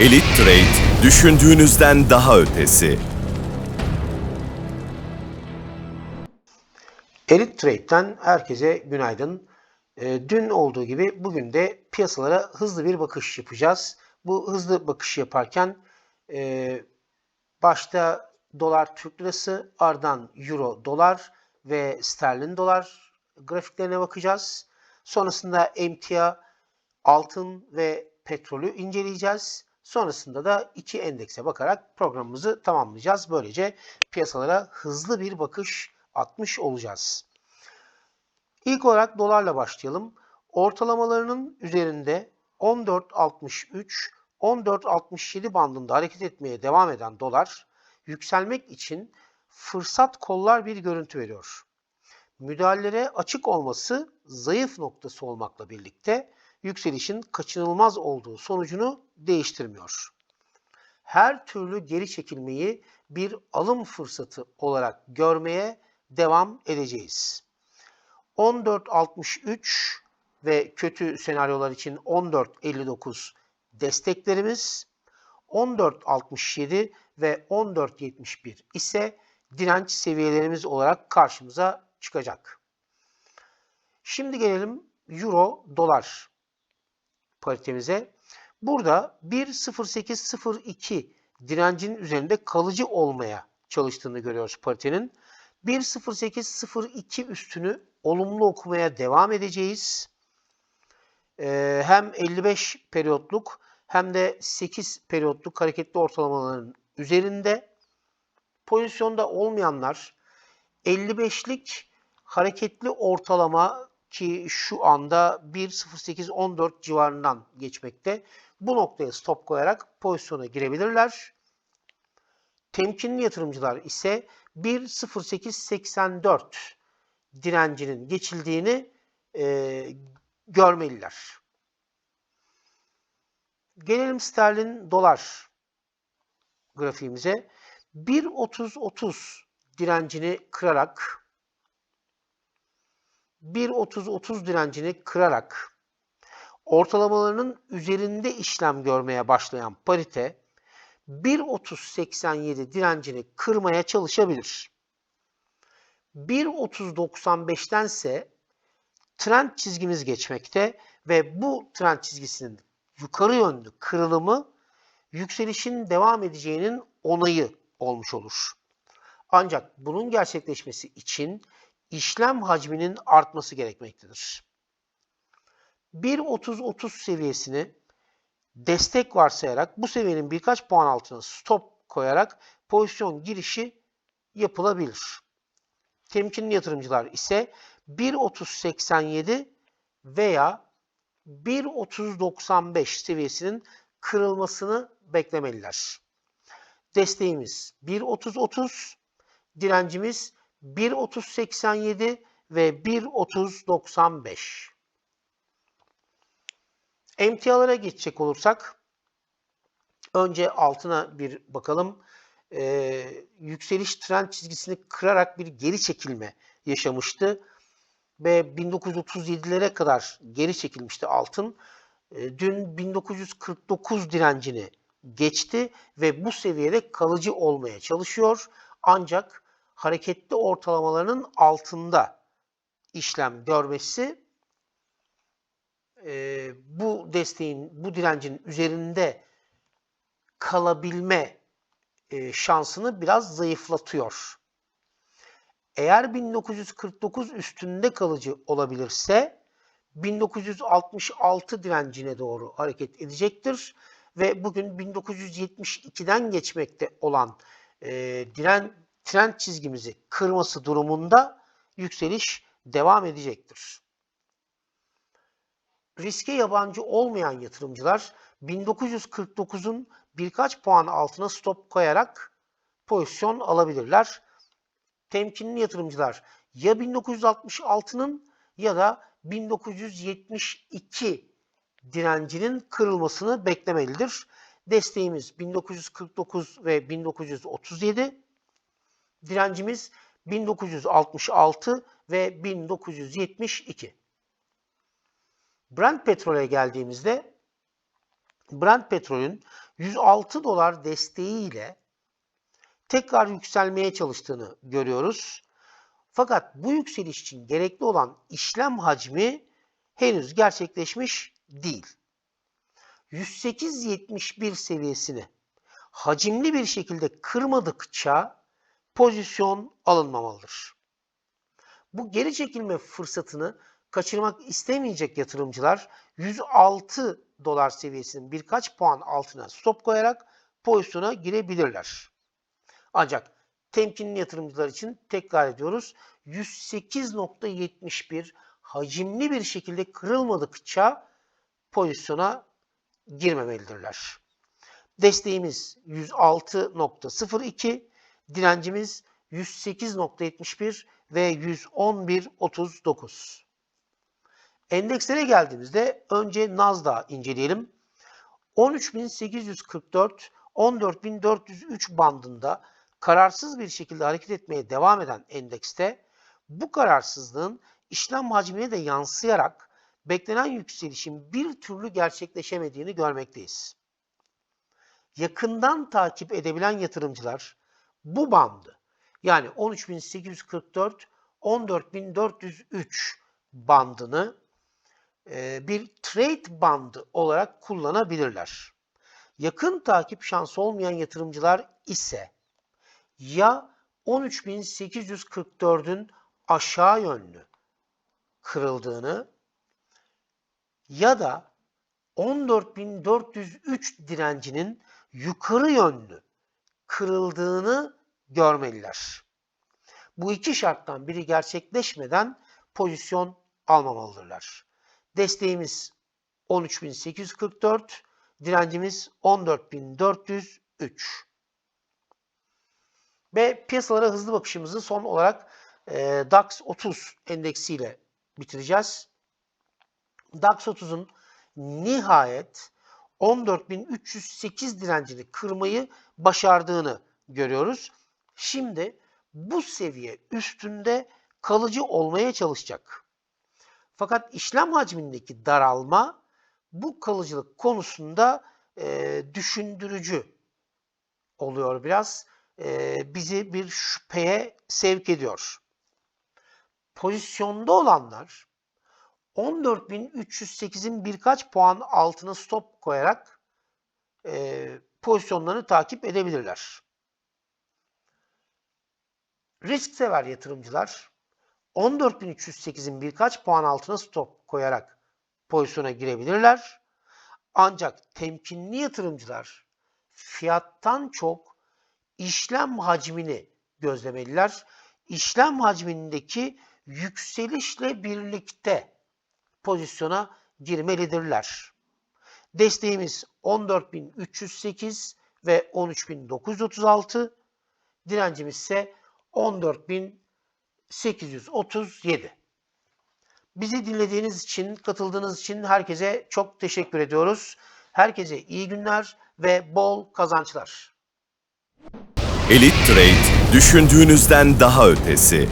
Elite Trade, düşündüğünüzden daha ötesi. Elite Trade'den herkese günaydın. Ee, dün olduğu gibi bugün de piyasalara hızlı bir bakış yapacağız. Bu hızlı bakışı yaparken e, başta dolar Türk lirası, ardından euro dolar ve sterlin dolar grafiklerine bakacağız. Sonrasında emtia, altın ve petrolü inceleyeceğiz. Sonrasında da iki endekse bakarak programımızı tamamlayacağız. Böylece piyasalara hızlı bir bakış atmış olacağız. İlk olarak dolarla başlayalım. Ortalamalarının üzerinde 14.63 14.67 bandında hareket etmeye devam eden dolar yükselmek için fırsat kollar bir görüntü veriyor. Müdahalelere açık olması zayıf noktası olmakla birlikte yükselişin kaçınılmaz olduğu sonucunu değiştirmiyor. Her türlü geri çekilmeyi bir alım fırsatı olarak görmeye devam edeceğiz. 14.63 ve kötü senaryolar için 14.59 desteklerimiz, 14.67 ve 14.71 ise direnç seviyelerimiz olarak karşımıza çıkacak. Şimdi gelelim Euro dolar paritemize. Burada 1.0802 direncin üzerinde kalıcı olmaya çalıştığını görüyoruz paritenin. 1.0802 üstünü olumlu okumaya devam edeceğiz. Ee, hem 55 periyotluk hem de 8 periyotluk hareketli ortalamaların üzerinde pozisyonda olmayanlar 55'lik hareketli ortalama ki şu anda 1.0814 civarından geçmekte. Bu noktaya stop koyarak pozisyona girebilirler. Temkinli yatırımcılar ise 1.0884 direncinin geçildiğini e, görmeliler. Gelelim sterlin dolar grafiğimize. 1.30-30 direncini kırarak 1.30-30 direncini kırarak ortalamalarının üzerinde işlem görmeye başlayan parite 1.30-87 direncini kırmaya çalışabilir. 1.30-95'ten ise trend çizgimiz geçmekte ve bu trend çizgisinin yukarı yönlü kırılımı yükselişin devam edeceğinin onayı olmuş olur. Ancak bunun gerçekleşmesi için işlem hacminin artması gerekmektedir. 1.30-30 seviyesini destek varsayarak bu seviyenin birkaç puan altına stop koyarak pozisyon girişi yapılabilir. Temkinli yatırımcılar ise 1.3087 veya 1.3095 seviyesinin kırılmasını beklemeliler. Desteğimiz 1.3030, direncimiz 1.3087 ve 1.3095. Emtialara geçecek olursak önce altına bir bakalım. Ee, yükseliş trend çizgisini kırarak bir geri çekilme yaşamıştı ve 1937'lere kadar geri çekilmişti altın. Ee, dün 1949 direncini geçti ve bu seviyede kalıcı olmaya çalışıyor. Ancak hareketli ortalamalarının altında işlem görmesi e, bu desteğin, bu direncin üzerinde kalabilme e, şansını biraz zayıflatıyor. Eğer 1949 üstünde kalıcı olabilirse 1966 direncine doğru hareket edecektir ve bugün 1972'den geçmekte olan e, diren trend çizgimizi kırması durumunda yükseliş devam edecektir. Riske yabancı olmayan yatırımcılar 1949'un birkaç puan altına stop koyarak pozisyon alabilirler. Temkinli yatırımcılar ya 1966'nın ya da 1972 direncinin kırılmasını beklemelidir. Desteğimiz 1949 ve 1937. Direncimiz 1966 ve 1972. Brent petrole geldiğimizde Brent petrolün 106 dolar desteğiyle tekrar yükselmeye çalıştığını görüyoruz. Fakat bu yükseliş için gerekli olan işlem hacmi henüz gerçekleşmiş değil. 108.71 seviyesini hacimli bir şekilde kırmadıkça pozisyon alınmamalıdır. Bu geri çekilme fırsatını kaçırmak istemeyecek yatırımcılar 106 dolar seviyesinin birkaç puan altına stop koyarak pozisyona girebilirler. Ancak temkinli yatırımcılar için tekrar ediyoruz 108.71 hacimli bir şekilde kırılmadıkça pozisyona girmemelidirler. Desteğimiz 106.02, direncimiz 108.71 ve 111.39. Endekslere geldiğimizde önce Nasdaq inceleyelim. 13.844 14.403 bandında kararsız bir şekilde hareket etmeye devam eden endekste bu kararsızlığın işlem hacmine de yansıyarak beklenen yükselişin bir türlü gerçekleşemediğini görmekteyiz. Yakından takip edebilen yatırımcılar bu bandı yani 13.844 14.403 bandını bir trade bandı olarak kullanabilirler. Yakın takip şansı olmayan yatırımcılar ise ya 13.844'ün aşağı yönlü kırıldığını ya da 14.403 direncinin yukarı yönlü kırıldığını görmeliler. Bu iki şarttan biri gerçekleşmeden pozisyon almamalıdırlar. Desteğimiz 13.844, direncimiz 14.403. Ve piyasalara hızlı bakışımızı son olarak e, DAX 30 endeksiyle bitireceğiz. DAX 30'un nihayet 14.308 direncini kırmayı başardığını görüyoruz. Şimdi bu seviye üstünde kalıcı olmaya çalışacak. Fakat işlem hacmindeki daralma bu kalıcılık konusunda e, düşündürücü oluyor biraz. E, bizi bir şüpheye sevk ediyor. Pozisyonda olanlar 14.308'in birkaç puan altına stop koyarak e, pozisyonlarını takip edebilirler. Risk sever yatırımcılar 14.308'in birkaç puan altına stop koyarak pozisyona girebilirler. Ancak temkinli yatırımcılar fiyattan çok işlem hacmini gözlemeliler. İşlem hacmindeki yükselişle birlikte pozisyona girmelidirler. Desteğimiz 14.308 ve 13.936. Direncimiz ise 14.837. Bizi dinlediğiniz için, katıldığınız için herkese çok teşekkür ediyoruz. Herkese iyi günler ve bol kazançlar. Elite Trade, düşündüğünüzden daha ötesi.